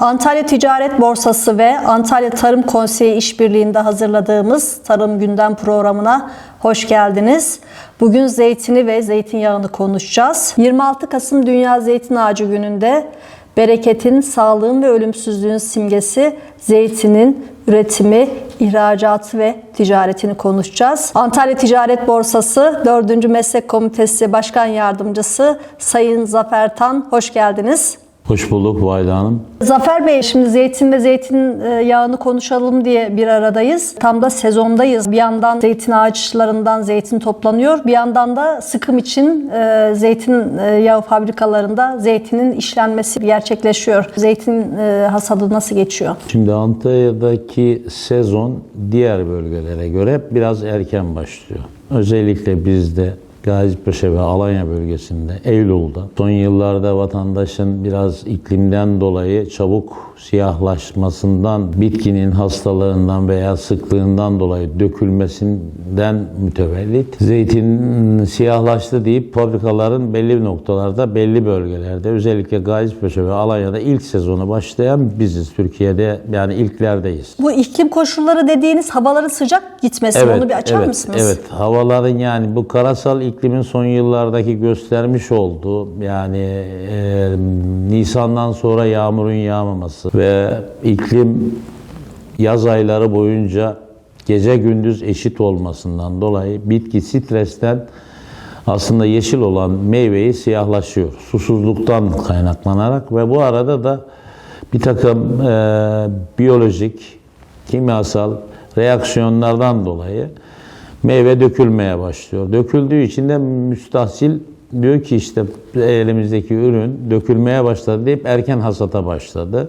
Antalya Ticaret Borsası ve Antalya Tarım Konseyi işbirliğinde hazırladığımız Tarım Gündem programına hoş geldiniz. Bugün zeytini ve zeytinyağını konuşacağız. 26 Kasım Dünya Zeytin Ağacı gününde bereketin, sağlığın ve ölümsüzlüğün simgesi zeytinin üretimi, ihracatı ve ticaretini konuşacağız. Antalya Ticaret Borsası 4. Meslek Komitesi Başkan Yardımcısı Sayın Zafer Tan hoş geldiniz. Hoş bulduk Vahide Hanım. Zafer Bey şimdi zeytin ve zeytin e, yağını konuşalım diye bir aradayız. Tam da sezondayız. Bir yandan zeytin ağaçlarından zeytin toplanıyor. Bir yandan da sıkım için e, zeytin e, yağı fabrikalarında zeytinin işlenmesi gerçekleşiyor. Zeytin hasadı nasıl geçiyor? Şimdi Antalya'daki sezon diğer bölgelere göre biraz erken başlıyor. Özellikle bizde Gazipaşa ve Alanya bölgesinde Eylül'de son yıllarda vatandaşın biraz iklimden dolayı çabuk siyahlaşmasından, bitkinin hastalığından veya sıklığından dolayı dökülmesinden mütevellit zeytin siyahlaştı deyip fabrikaların belli noktalarda, belli bölgelerde özellikle Gazipaşa ve Alanya'da ilk sezonu başlayan biziz. Türkiye'de yani ilklerdeyiz. Bu iklim koşulları dediğiniz havaların sıcak gitmesi onu bir açar evet, mısınız? Evet, havaların yani bu karasal iklimin son yıllardaki göstermiş olduğu yani e, Nisan'dan sonra yağmurun yağmaması ve iklim yaz ayları boyunca gece gündüz eşit olmasından dolayı bitki stresten aslında yeşil olan meyveyi siyahlaşıyor. Susuzluktan kaynaklanarak ve bu arada da bir takım e, biyolojik, kimyasal reaksiyonlardan dolayı meyve dökülmeye başlıyor. Döküldüğü için de müstahsil diyor ki işte elimizdeki ürün dökülmeye başladı deyip erken hasata başladı.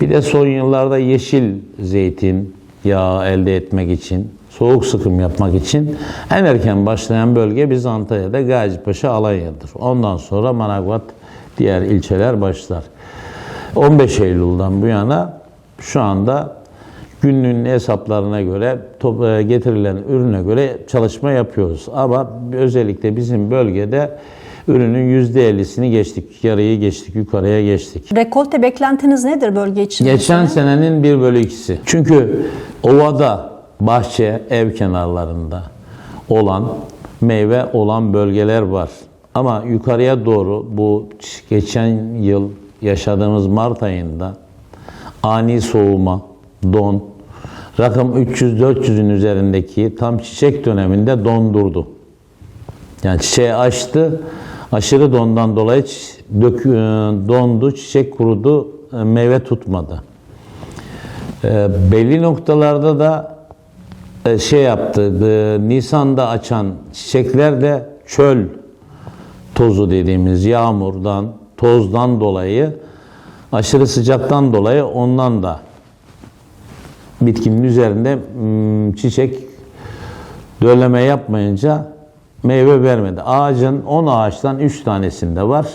Bir de son yıllarda yeşil zeytin yağı elde etmek için, soğuk sıkım yapmak için en erken başlayan bölge biz Antalya'da Gazipaşa Alanya'dır. Ondan sonra Manavgat diğer ilçeler başlar. 15 Eylül'den bu yana şu anda günlüğün hesaplarına göre e, getirilen ürüne göre çalışma yapıyoruz. Ama özellikle bizim bölgede ürünün %50'sini geçtik. Yarıyı geçtik, yukarıya geçtik. Rekolte beklentiniz nedir bölge için? Geçen senenin 1 bölü 2'si. Çünkü ovada, bahçe, ev kenarlarında olan meyve olan bölgeler var. Ama yukarıya doğru bu geçen yıl yaşadığımız Mart ayında ani soğuma, don, rakım 300-400'ün üzerindeki tam çiçek döneminde dondurdu. Yani çiçeği açtı, aşırı dondan dolayı dökü, dondu, çiçek kurudu, e, meyve tutmadı. E, belli noktalarda da e, şey yaptı, e, Nisan'da açan çiçekler de çöl tozu dediğimiz yağmurdan, tozdan dolayı, aşırı sıcaktan dolayı ondan da bitkinin üzerinde mm, çiçek dölleme yapmayınca meyve vermedi. Ağacın 10 ağaçtan 3 tanesinde var.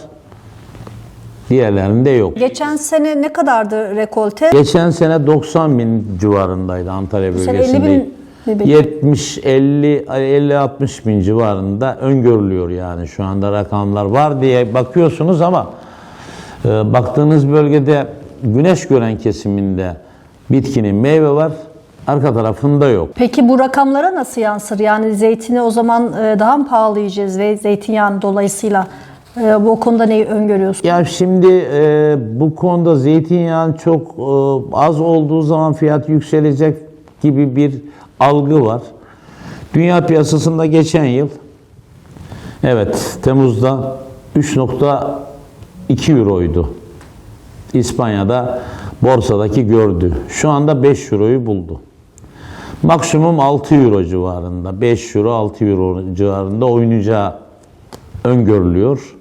Diğerlerinde yok. Geçen sene ne kadardı rekolte? Geçen sene 90 bin civarındaydı Antalya bölgesinde. 50 bin mi bekliyor? 70 50 50 60 bin civarında öngörülüyor yani şu anda rakamlar var diye bakıyorsunuz ama e, baktığınız bölgede güneş gören kesiminde bitkinin meyve var, arka tarafında yok. Peki bu rakamlara nasıl yansır? Yani zeytini o zaman e, daha mı pahalı yiyeceğiz ve zeytinyağını dolayısıyla e, bu konuda neyi öngörüyorsunuz? Ya şimdi e, bu konuda zeytinyağın çok e, az olduğu zaman fiyat yükselecek gibi bir algı var. Dünya piyasasında geçen yıl evet Temmuz'da 3.2 euroydu. İspanya'da borsadaki gördü. Şu anda 5 euroyu buldu. Maksimum 6 euro civarında, 5 euro 6 euro civarında oynayacağı öngörülüyor.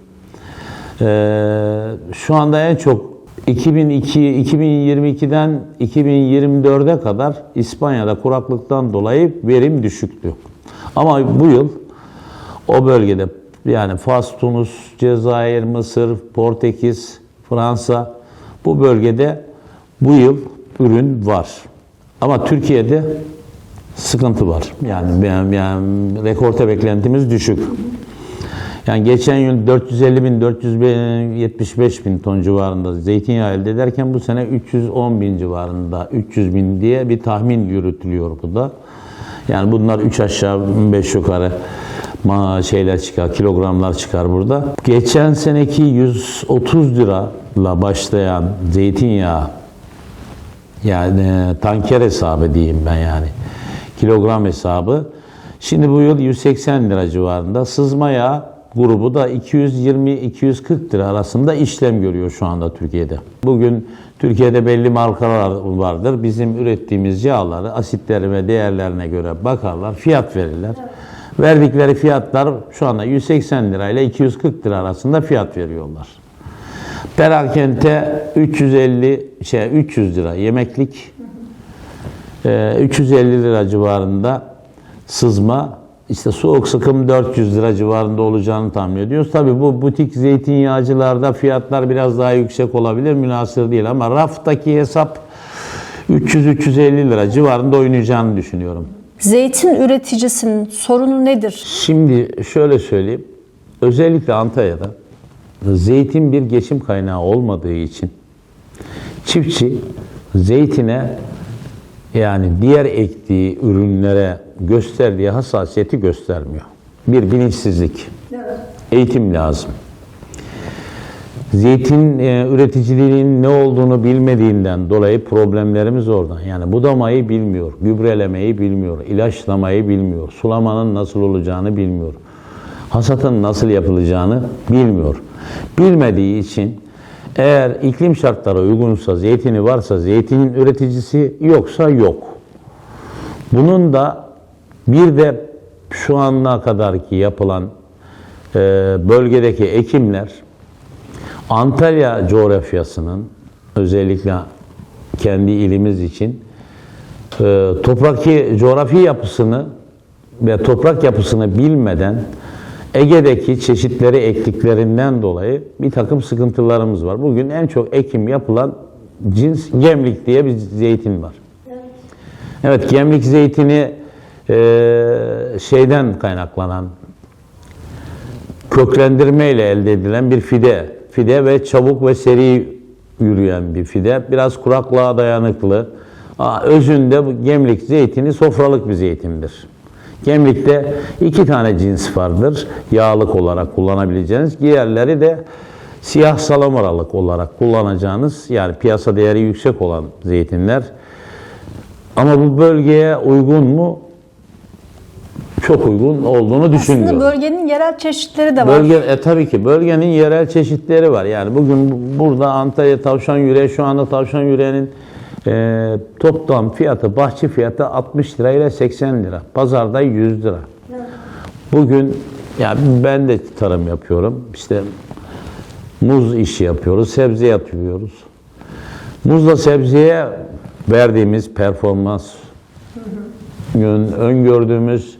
Ee, şu anda en çok 2002 2022'den 2024'e kadar İspanya'da kuraklıktan dolayı verim düşüktü. Ama bu yıl o bölgede yani Fas, Tunus, Cezayir, Mısır, Portekiz, Fransa bu bölgede bu yıl ürün var. Ama Türkiye'de sıkıntı var. Yani, yani, yani rekorte beklentimiz düşük. Yani geçen yıl 450 bin, 475 bin ton civarında zeytinyağı elde ederken bu sene 310 bin civarında, 300 bin diye bir tahmin yürütülüyor bu da. Yani bunlar 3 aşağı 5 yukarı ma şeyler çıkar, kilogramlar çıkar burada. Geçen seneki 130 lirayla başlayan zeytinyağı yani tanker hesabı diyeyim ben yani. Kilogram hesabı. Şimdi bu yıl 180 lira civarında. Sızma yağı grubu da 220-240 lira arasında işlem görüyor şu anda Türkiye'de. Bugün Türkiye'de belli markalar vardır. Bizim ürettiğimiz yağları asitleri ve değerlerine göre bakarlar, fiyat verirler. Verdikleri fiyatlar şu anda 180 lira ile 240 lira arasında fiyat veriyorlar. Perakende 350 şey 300 lira yemeklik e, 350 lira civarında sızma işte soğuk sıkım 400 lira civarında olacağını tahmin ediyoruz. Tabii bu butik zeytinyağcılarda fiyatlar biraz daha yüksek olabilir. Münasır değil ama raftaki hesap 300-350 lira civarında oynayacağını düşünüyorum. Zeytin üreticisinin sorunu nedir? Şimdi şöyle söyleyeyim. Özellikle Antalya'da zeytin bir geçim kaynağı olmadığı için çiftçi zeytine yani diğer ektiği ürünlere gösterdiği hassasiyeti göstermiyor. Bir bilinçsizlik. Eğitim lazım. Zeytin e, üreticiliğinin ne olduğunu bilmediğinden dolayı problemlerimiz oradan. Yani budamayı bilmiyor, gübrelemeyi bilmiyor, ilaçlamayı bilmiyor, sulamanın nasıl olacağını bilmiyor, hasatın nasıl yapılacağını bilmiyor. Bilmediği için eğer iklim şartları uygunsa, zeytini varsa, zeytinin üreticisi yoksa yok. Bunun da bir de şu ana kadarki yapılan e, bölgedeki ekimler Antalya coğrafyasının özellikle kendi ilimiz için e, topraki coğrafi yapısını ve toprak yapısını bilmeden Ege'deki çeşitleri ektiklerinden dolayı bir takım sıkıntılarımız var. Bugün en çok ekim yapılan cins gemlik diye bir zeytin var. Evet gemlik zeytini e, şeyden kaynaklanan köklendirme ile elde edilen bir fide. Fide ve çabuk ve seri yürüyen bir fide. Biraz kuraklığa dayanıklı. Aa, Özünde bu gemlik zeytini sofralık bir zeytindir. Gemlikte iki tane cins vardır. Yağlık olarak kullanabileceğiniz. Diğerleri de siyah salamuralık olarak kullanacağınız yani piyasa değeri yüksek olan zeytinler. Ama bu bölgeye uygun mu? Çok uygun olduğunu düşünmüyorum. Aslında bölgenin yerel çeşitleri de var. Bölge, e, tabii ki bölgenin yerel çeşitleri var. Yani bugün bu- burada Antalya tavşan yüreği şu anda tavşan yüreğinin e, toplam fiyatı, bahçe fiyatı 60 lira ile 80 lira. Pazarda 100 lira. Bugün ya ben de tarım yapıyorum. İşte muz işi yapıyoruz, sebze yapıyoruz. Muzla sebzeye verdiğimiz performans, yön- öngördüğümüz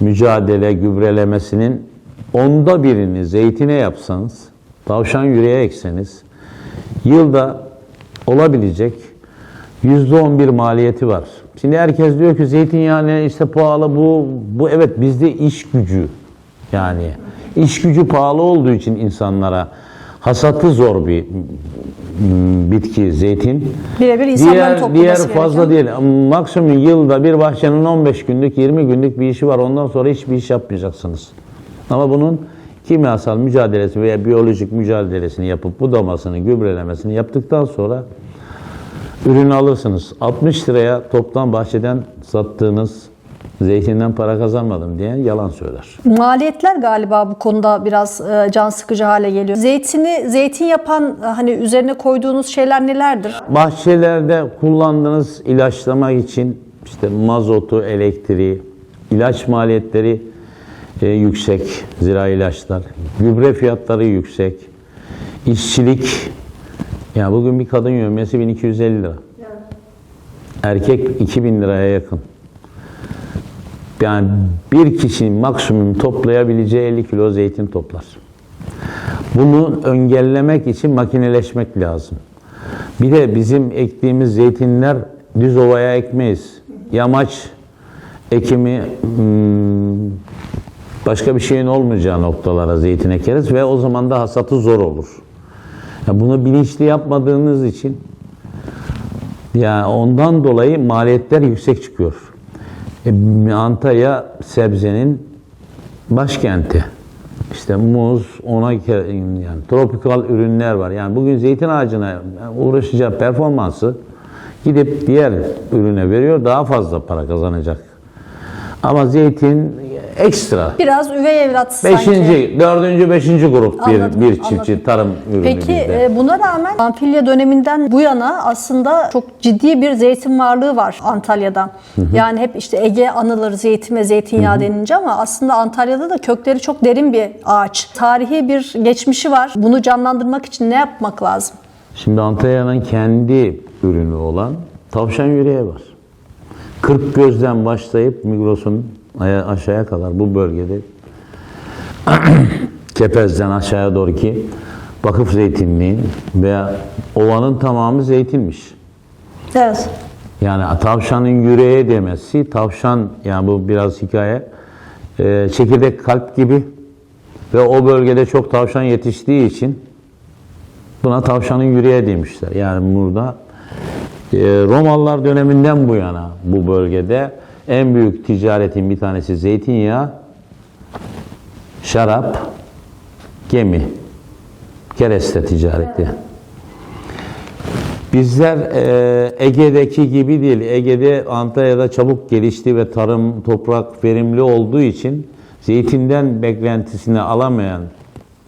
mücadele gübrelemesinin onda birini zeytine yapsanız, tavşan yüreğe ekseniz, yılda olabilecek yüzde on bir maliyeti var. Şimdi herkes diyor ki zeytinyağı işte pahalı bu, bu evet bizde iş gücü yani iş gücü pahalı olduğu için insanlara hasatı zor bir mm, bitki zeytin. Birebir insanların Diğer, diğer fazla gereken. değil. Maksimum yılda bir bahçenin 15 günlük, 20 günlük bir işi var. Ondan sonra hiçbir iş yapmayacaksınız. Ama bunun kimyasal mücadelesi veya biyolojik mücadelesini yapıp budamasını, gübrelemesini yaptıktan sonra ürünü alırsınız. 60 liraya toptan bahçeden sattığınız zeytinden para kazanmadım diyen yalan söyler. Maliyetler galiba bu konuda biraz e, can sıkıcı hale geliyor. Zeytini zeytin yapan e, hani üzerine koyduğunuz şeyler nelerdir? Bahçelerde kullandığınız ilaçlamak için işte mazotu, elektriği, ilaç maliyetleri e, yüksek, zira ilaçlar, gübre fiyatları yüksek, işçilik, yani bugün bir kadın yövmesi 1250 lira. Erkek 2000 liraya yakın. Yani bir kişinin maksimum toplayabileceği 50 kilo zeytin toplar. Bunu engellemek için makineleşmek lazım. Bir de bizim ektiğimiz zeytinler düz ovaya ekmeyiz. Yamaç ekimi hmm, Başka bir şeyin olmayacağı noktalara zeytin ekeriz ve o zaman da hasatı zor olur. Ya bunu bilinçli yapmadığınız için yani ondan dolayı maliyetler yüksek çıkıyor. E, Antalya sebzenin başkenti. İşte muz, ona yani tropikal ürünler var. Yani bugün zeytin ağacına uğraşacağı performansı gidip diğer ürüne veriyor daha fazla para kazanacak. Ama zeytin ekstra. Biraz üvey evlat sanki. Beşinci, dördüncü, beşinci grup bir, Anladım, bir çiftçi anladım. tarım ürünü Peki bizde. e, buna rağmen Pamfilya döneminden bu yana aslında çok ciddi bir zeytin varlığı var Antalya'da. Yani hep işte Ege anılır zeytin ve zeytinyağı denince ama aslında Antalya'da da kökleri çok derin bir ağaç. Tarihi bir geçmişi var. Bunu canlandırmak için ne yapmak lazım? Şimdi Antalya'nın kendi ürünü olan tavşan yüreği var. Kırk gözden başlayıp Migros'un aşağıya kadar bu bölgede Kepez'den aşağıya doğru ki vakıf zeytinliği veya ovanın tamamı zeytinmiş. Evet. Yani tavşanın yüreğe demesi, tavşan yani bu biraz hikaye, e, çekirdek kalp gibi ve o bölgede çok tavşan yetiştiği için buna tavşanın yüreğe demişler. Yani burada e, Romalılar döneminden bu yana bu bölgede en büyük ticaretin bir tanesi zeytinyağı, şarap, gemi, kereste ticareti. Bizler e, Ege'deki gibi değil. Ege'de Antalya'da çabuk gelişti ve tarım toprak verimli olduğu için zeytinden beklentisini alamayan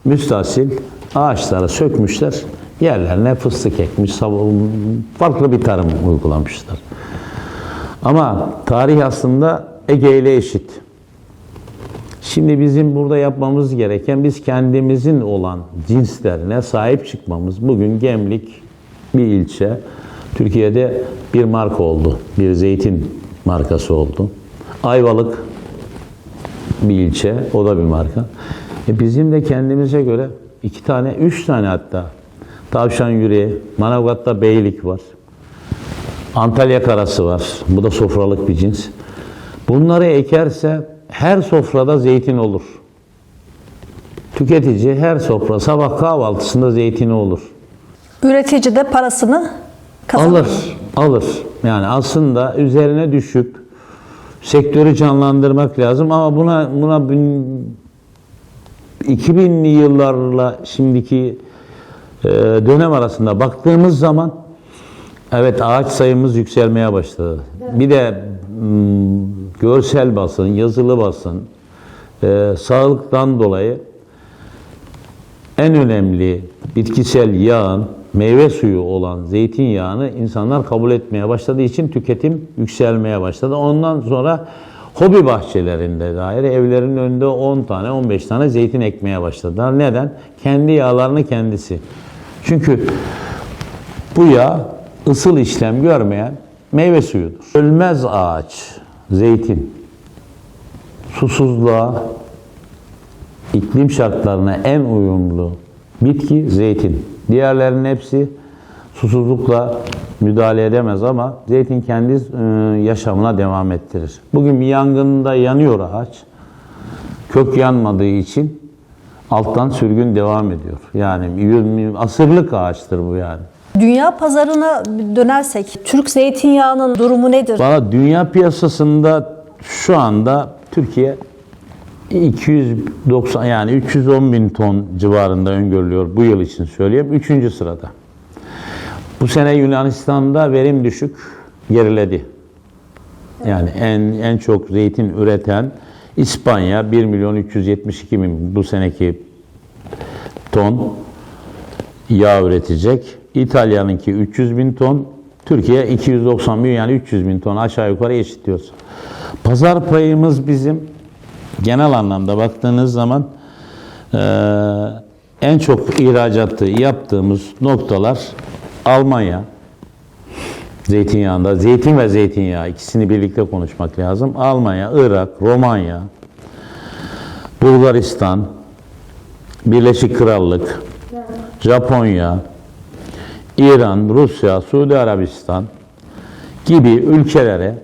müstahsil ağaçları sökmüşler. Yerlerine fıstık ekmiş, farklı bir tarım uygulamışlar. Ama tarih aslında Ege ile eşit. Şimdi bizim burada yapmamız gereken biz kendimizin olan cinslerine sahip çıkmamız. Bugün Gemlik bir ilçe. Türkiye'de bir marka oldu. Bir zeytin markası oldu. Ayvalık bir ilçe. O da bir marka. E bizim de kendimize göre iki tane, üç tane hatta tavşan yüreği, Manavgat'ta beylik var. Antalya karası var. Bu da sofralık bir cins. Bunları ekerse her sofrada zeytin olur. Tüketici her sofra sabah kahvaltısında zeytini olur. Üretici de parasını kazanır. Alır, alır. Yani aslında üzerine düşüp sektörü canlandırmak lazım ama buna buna bin- 2000'li yıllarla şimdiki e, dönem arasında baktığımız zaman evet ağaç sayımız yükselmeye başladı. Bir de m, görsel basın, yazılı basın, e, sağlıktan dolayı en önemli bitkisel yağın meyve suyu olan zeytinyağını insanlar kabul etmeye başladığı için tüketim yükselmeye başladı. Ondan sonra hobi bahçelerinde dair evlerin önünde 10 tane 15 tane zeytin ekmeye başladılar. Neden? Kendi yağlarını kendisi. Çünkü bu yağ ısıl işlem görmeyen meyve suyudur. Ölmez ağaç, zeytin. Susuzluğa, iklim şartlarına en uyumlu bitki zeytin. Diğerlerinin hepsi susuzlukla müdahale edemez ama zeytin kendi e, yaşamına devam ettirir. Bugün bir yangında yanıyor ağaç. Kök yanmadığı için alttan sürgün devam ediyor. Yani asırlık ağaçtır bu yani. Dünya pazarına dönersek Türk zeytinyağının durumu nedir? Valla dünya piyasasında şu anda Türkiye 290 yani 310 bin ton civarında öngörülüyor bu yıl için söyleyeyim. Üçüncü sırada. Bu sene Yunanistan'da verim düşük geriledi. Yani en en çok zeytin üreten İspanya 1 milyon 372 bin bu seneki ton yağ üretecek. İtalya'nınki 300 bin ton, Türkiye 290 bin yani 300 bin ton aşağı yukarı eşitliyoruz. Pazar payımız bizim genel anlamda baktığınız zaman eee, en çok ihracatı yaptığımız noktalar Almanya, zeytinyağında, zeytin ve zeytinyağı ikisini birlikte konuşmak lazım. Almanya, Irak, Romanya, Bulgaristan, Birleşik Krallık, Japonya, İran, Rusya, Suudi Arabistan gibi ülkelere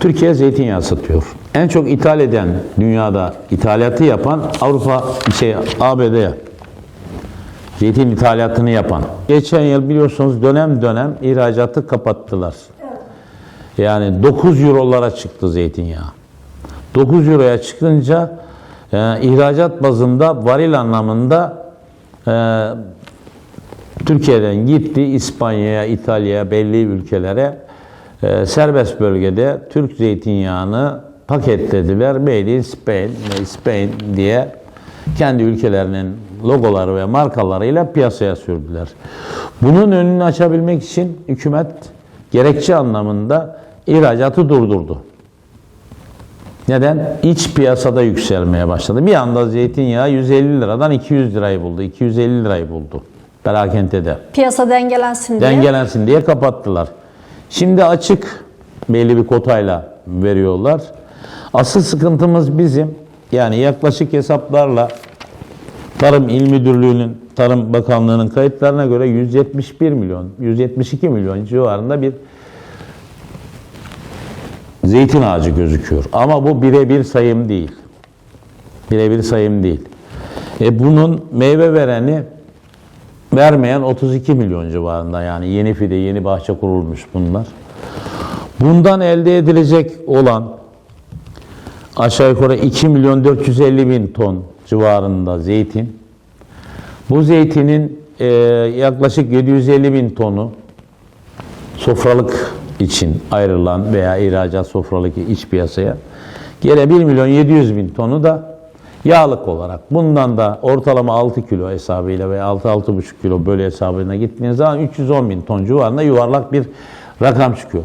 Türkiye zeytinyağı satıyor. en çok ithal eden dünyada ithalatı yapan Avrupa şey ABD. Zeytin ithalatını yapan. Geçen yıl biliyorsunuz dönem dönem ihracatı kapattılar. Yani 9 eurolara çıktı zeytinyağı. 9 euroya çıkınca e, ihracat bazında varil anlamında e, Türkiye'den gitti İspanya'ya, İtalya'ya, belli ülkelere e, serbest bölgede Türk zeytinyağını paketlediler. Made in Spain, Spain diye kendi ülkelerinin logoları ve markalarıyla piyasaya sürdüler. Bunun önünü açabilmek için hükümet gerekçe anlamında ihracatı durdurdu. Neden? İç piyasada yükselmeye başladı. Bir anda zeytinyağı 150 liradan 200 lirayı buldu. 250 lirayı buldu. Perakentede. Piyasa dengelensin diye. Dengelensin diye kapattılar. Şimdi açık belli bir kotayla veriyorlar. Asıl sıkıntımız bizim yani yaklaşık hesaplarla Tarım İl Müdürlüğü'nün, Tarım Bakanlığı'nın kayıtlarına göre 171 milyon, 172 milyon civarında bir zeytin ağacı gözüküyor. Ama bu birebir sayım değil. Birebir sayım değil. E bunun meyve vereni vermeyen 32 milyon civarında yani yeni fide, yeni bahçe kurulmuş bunlar. Bundan elde edilecek olan aşağı yukarı 2 milyon 450 bin ton civarında zeytin. Bu zeytinin e, yaklaşık 750 bin tonu sofralık için ayrılan veya ihracat sofralık iç piyasaya. Gene 1 milyon 700 bin tonu da yağlık olarak. Bundan da ortalama 6 kilo hesabıyla veya 6-6,5 kilo bölü hesabına gittiğiniz zaman 310 bin ton civarında yuvarlak bir rakam çıkıyor.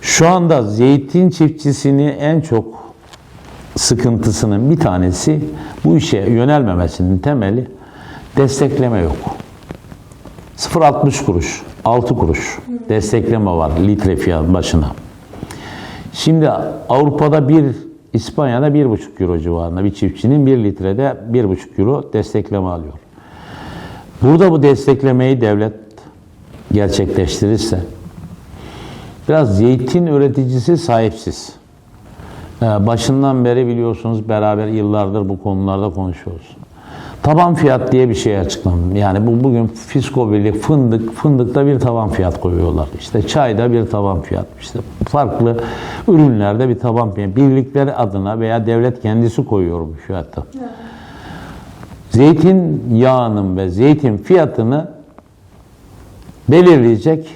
Şu anda zeytin çiftçisini en çok sıkıntısının bir tanesi bu işe yönelmemesinin temeli destekleme yok. 0.60 kuruş, 6 kuruş destekleme var litre fiyat başına. Şimdi Avrupa'da bir, İspanya'da 1,5 euro civarında bir çiftçinin 1 litrede 1,5 euro destekleme alıyor. Burada bu desteklemeyi devlet gerçekleştirirse biraz zeytin üreticisi sahipsiz. Ee, Başından beri biliyorsunuz beraber yıllardır bu konularda konuşuyoruz. Taban fiyat diye bir şey açıklandı. Yani bu bugün Fisko Birliği fındık, fındıkta bir taban fiyat koyuyorlar. İşte çayda bir taban fiyat. İşte farklı ürünlerde bir taban fiyat. Birlikleri adına veya devlet kendisi koyuyor bu fiyatı. Zeytin yağının ve zeytin fiyatını belirleyecek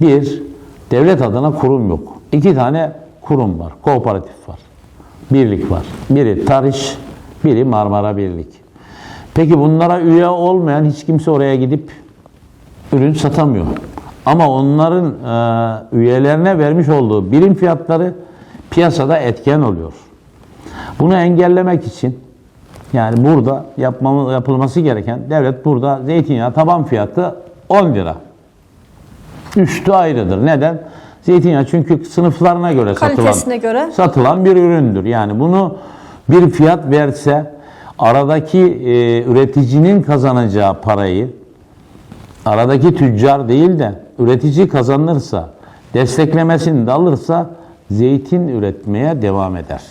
bir devlet adına kurum yok. İki tane kurum var. Kooperatif var. Birlik var. Biri Tarış, biri Marmara Birlik. Peki bunlara üye olmayan hiç kimse oraya gidip ürün satamıyor. Ama onların e, üyelerine vermiş olduğu birim fiyatları piyasada etken oluyor. Bunu engellemek için yani burada yapmamı, yapılması gereken devlet burada zeytinyağı taban fiyatı 10 lira. Üstü ayrıdır. Neden? Zeytinyağı çünkü sınıflarına göre Kalitesine satılan, göre. satılan bir üründür. Yani bunu bir fiyat verse aradaki e, üreticinin kazanacağı parayı aradaki tüccar değil de üretici kazanırsa, desteklemesini de alırsa zeytin üretmeye devam eder.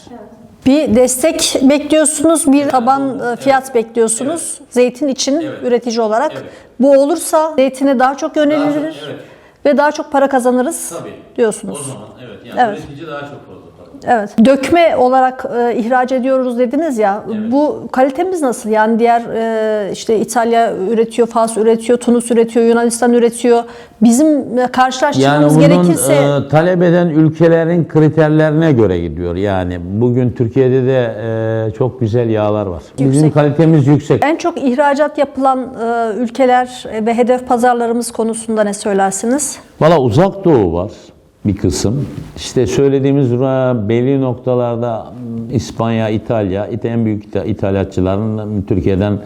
Bir destek bekliyorsunuz, bir taban e, fiyat bekliyorsunuz zeytin için üretici olarak. Bu olursa zeytine daha çok yönelilir ve daha çok para kazanırız diyorsunuz. evet yani Evet. üretici daha çok fazla. Evet. Dökme olarak e, ihraç ediyoruz dediniz ya. Bu kalitemiz nasıl? Yani diğer e, işte İtalya üretiyor, Fas üretiyor, Tunus üretiyor, Yunanistan üretiyor. Bizim e, karşılaştırmamız Yani bunun gerekirse e, talep eden ülkelerin kriterlerine göre gidiyor. Yani bugün Türkiye'de de e, çok güzel yağlar var. Bizim Yüksek. kalitemiz yüksek. en çok ihracat yapılan e, ülkeler ve hedef pazarlarımız konusunda ne söylersiniz? Valla uzak doğu var bir kısım. İşte söylediğimiz belli noktalarda İspanya, İtalya, it- en büyük ithalatçıların Türkiye'den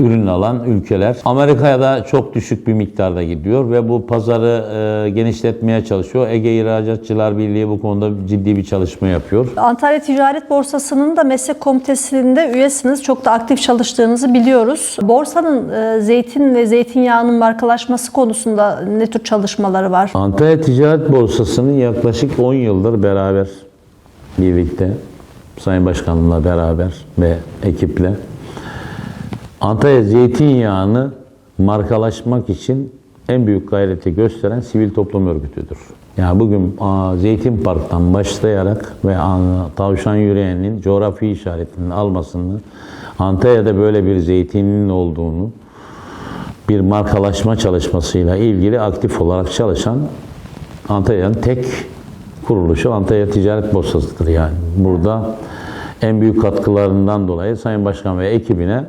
ürün alan ülkeler. Amerika'ya da çok düşük bir miktarda gidiyor ve bu pazarı e, genişletmeye çalışıyor. Ege İhracatçılar Birliği bu konuda ciddi bir çalışma yapıyor. Antalya Ticaret Borsası'nın da meslek komitesinde üyesiniz. Çok da aktif çalıştığınızı biliyoruz. Borsanın e, zeytin ve zeytinyağının markalaşması konusunda ne tür çalışmaları var? Antalya Ticaret Borsası'nın yaklaşık 10 yıldır beraber birlikte Sayın Başkanımla beraber ve ekiple Antalya zeytinyağını markalaşmak için en büyük gayreti gösteren sivil toplum örgütüdür. Yani bugün Zeytin Park'tan başlayarak ve tavşan yüreğinin coğrafi işaretinin almasını, Antalya'da böyle bir zeytinin olduğunu, bir markalaşma çalışmasıyla ilgili aktif olarak çalışan Antalya'nın tek kuruluşu Antalya Ticaret Borsası'dır yani. Burada en büyük katkılarından dolayı Sayın Başkan ve ekibine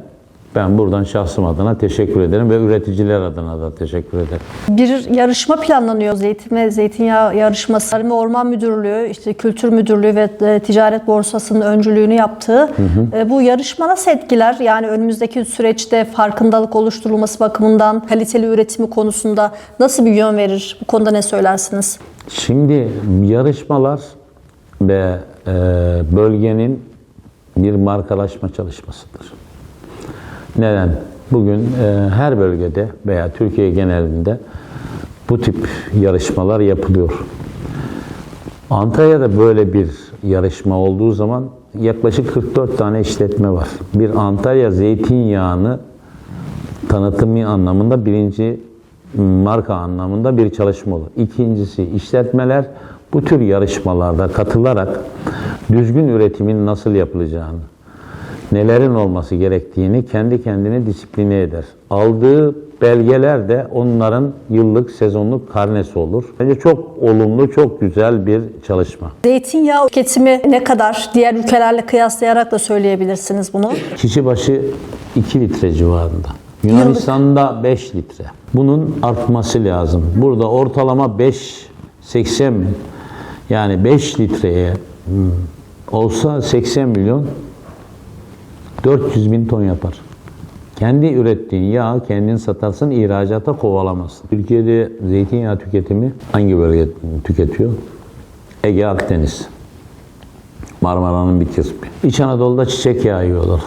ben buradan şahsım adına teşekkür ederim ve üreticiler adına da teşekkür ederim. Bir yarışma planlanıyor. Zeytin ve zeytinyağı yarışması. Tarım ve Orman Müdürlüğü, işte Kültür Müdürlüğü ve e, Ticaret Borsası'nın öncülüğünü yaptığı e, bu yarışma nasıl etkiler? Yani önümüzdeki süreçte farkındalık oluşturulması bakımından kaliteli üretimi konusunda nasıl bir yön verir? Bu konuda ne söylersiniz? Şimdi yarışmalar ve e, bölgenin bir markalaşma çalışmasıdır. Neden? Bugün e, her bölgede veya Türkiye genelinde bu tip yarışmalar yapılıyor. Antalya'da böyle bir yarışma olduğu zaman yaklaşık 44 tane işletme var. Bir Antalya zeytinyağını tanıtımı anlamında birinci marka anlamında bir çalışma olur. İkincisi işletmeler bu tür yarışmalarda katılarak düzgün üretimin nasıl yapılacağını, nelerin olması gerektiğini kendi kendine disipline eder. Aldığı belgeler de onların yıllık, sezonluk karnesi olur. Bence çok olumlu, çok güzel bir çalışma. Zeytinyağı tüketimi ne kadar? Diğer ülkelerle kıyaslayarak da söyleyebilirsiniz bunu. Kişi başı 2 litre civarında. Yunanistan'da 5 litre. Bunun artması lazım. Burada ortalama 5 80 bin. Yani 5 litreye hmm, olsa 80 milyon 400 bin ton yapar. Kendi ürettiğin yağı kendin satarsın, ihracata kovalamazsın. Türkiye'de zeytinyağı tüketimi hangi bölge tüketiyor? Ege, Akdeniz. Marmara'nın bir kısmı. İç Anadolu'da çiçek yağı yiyorlar.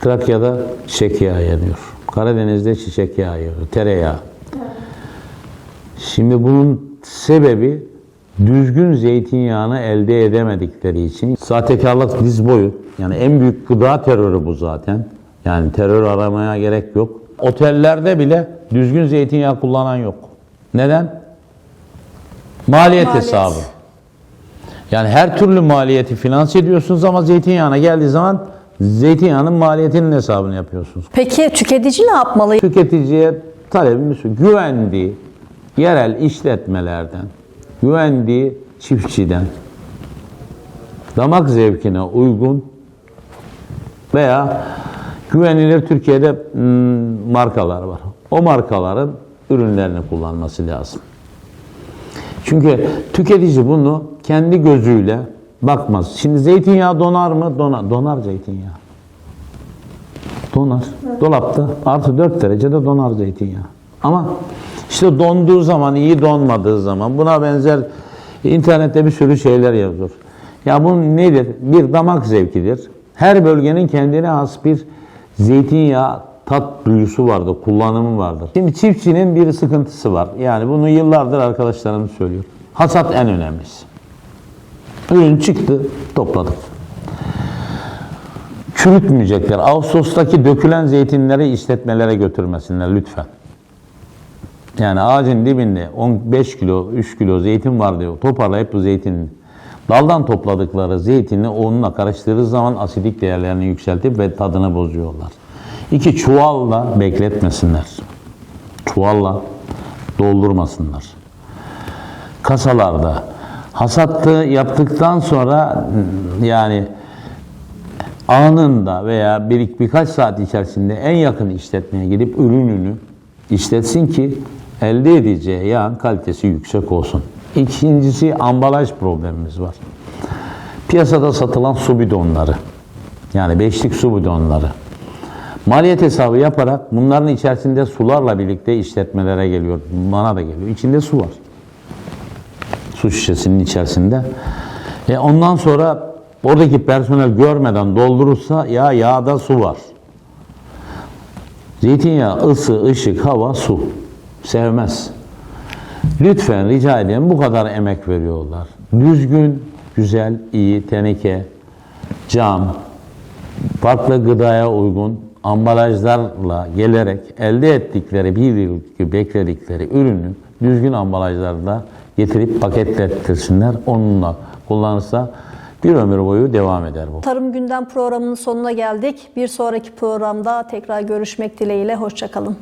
Trakya'da çiçek yağı yanıyor. Karadeniz'de çiçek yağı yiyor. Tereyağı. Şimdi bunun sebebi düzgün zeytinyağını elde edemedikleri için sahtekarlık diz boyu. Yani en büyük gıda terörü bu zaten. Yani terör aramaya gerek yok. Otellerde bile düzgün zeytinyağı kullanan yok. Neden? Maliyet, Maliyet. hesabı. Yani her türlü maliyeti finanse ediyorsunuz ama zeytinyağına geldiği zaman zeytinyağının maliyetinin hesabını yapıyorsunuz. Peki tüketici ne yapmalı? Tüketiciye talebimiz güvendiği yerel işletmelerden, güvendiği çiftçiden, damak zevkine uygun veya güvenilir Türkiye'de hmm, markalar var. O markaların ürünlerini kullanması lazım. Çünkü tüketici bunu kendi gözüyle bakmaz. Şimdi zeytinyağı donar mı? Donar. Donar zeytinyağı. Donar. Dolapta artı 4 derecede donar zeytinyağı. Ama işte donduğu zaman, iyi donmadığı zaman buna benzer internette bir sürü şeyler yazıyor. Ya bu nedir? Bir damak zevkidir. Her bölgenin kendine has bir zeytinyağı tat duyusu vardır, kullanımı vardır. Şimdi çiftçinin bir sıkıntısı var. Yani bunu yıllardır arkadaşlarım söylüyor. Hasat en önemlisi. Ürün çıktı, topladık. Çürütmeyecekler. Ağustos'taki dökülen zeytinleri işletmelere götürmesinler lütfen. Yani ağacın dibinde 15 kilo, 3 kilo zeytin var diyor. Toparlayıp bu zeytini daldan topladıkları zeytini onunla karıştırdığı zaman asidik değerlerini yükseltip ve tadını bozuyorlar. İki çuvalla bekletmesinler. Çuvalla doldurmasınlar. Kasalarda hasatı yaptıktan sonra yani anında veya bir birkaç saat içerisinde en yakın işletmeye gidip ürününü işletsin ki elde edeceği yağın kalitesi yüksek olsun. İkincisi ambalaj problemimiz var. Piyasada satılan su bidonları yani beşlik su bidonları maliyet hesabı yaparak bunların içerisinde sularla birlikte işletmelere geliyor. Bana da geliyor. İçinde su var. Su şişesinin içerisinde. E ondan sonra oradaki personel görmeden doldurursa ya yağda su var. Zeytinyağı, ısı, ışık, hava, su. Sevmez. Lütfen rica edeyim bu kadar emek veriyorlar. Düzgün, güzel, iyi teneke, cam, farklı gıdaya uygun ambalajlarla gelerek elde ettikleri bir yıl gibi bekledikleri ürünü düzgün ambalajlarda getirip paketlettirsinler. Onunla kullanırsa bir ömür boyu devam eder bu. Tarım Gündem programının sonuna geldik. Bir sonraki programda tekrar görüşmek dileğiyle. Hoşçakalın.